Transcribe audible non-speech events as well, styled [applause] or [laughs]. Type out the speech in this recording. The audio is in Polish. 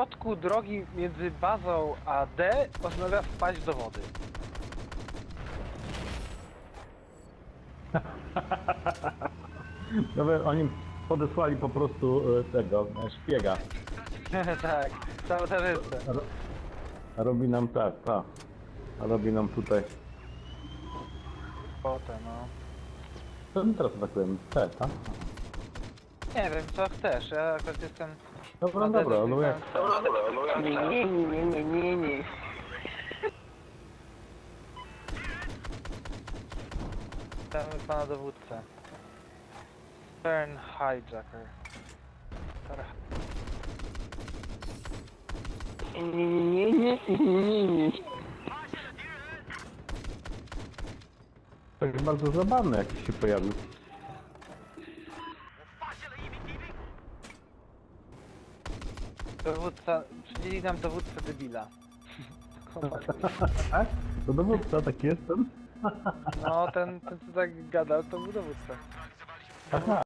środku drogi między bazą a D postanawia wpaść do wody. [laughs] Nawet oni podesłali po prostu e, tego e, szpiega. [laughs] tak, sabotażystę. Ro- Robi nam tak, tak. A robi nam tutaj. Potem, no. Co my teraz atakujemy? Te, tak? Nie wiem, co chcesz, ja akurat jestem... Dobra, dobra, no jak... Nie, nie, nie, nie, nie, nie. Witamy pana dowódcę. Turn hijacker. Nie, nie, nie, nie, nie. To jest bardzo zabawne jakiś się pojawił. Dowódca, przydzieli nam dowódcę debila. [laughs] Tak? To dowódca, tak jestem? No, ten, ten co tak gadał, to był dowódca. Aha.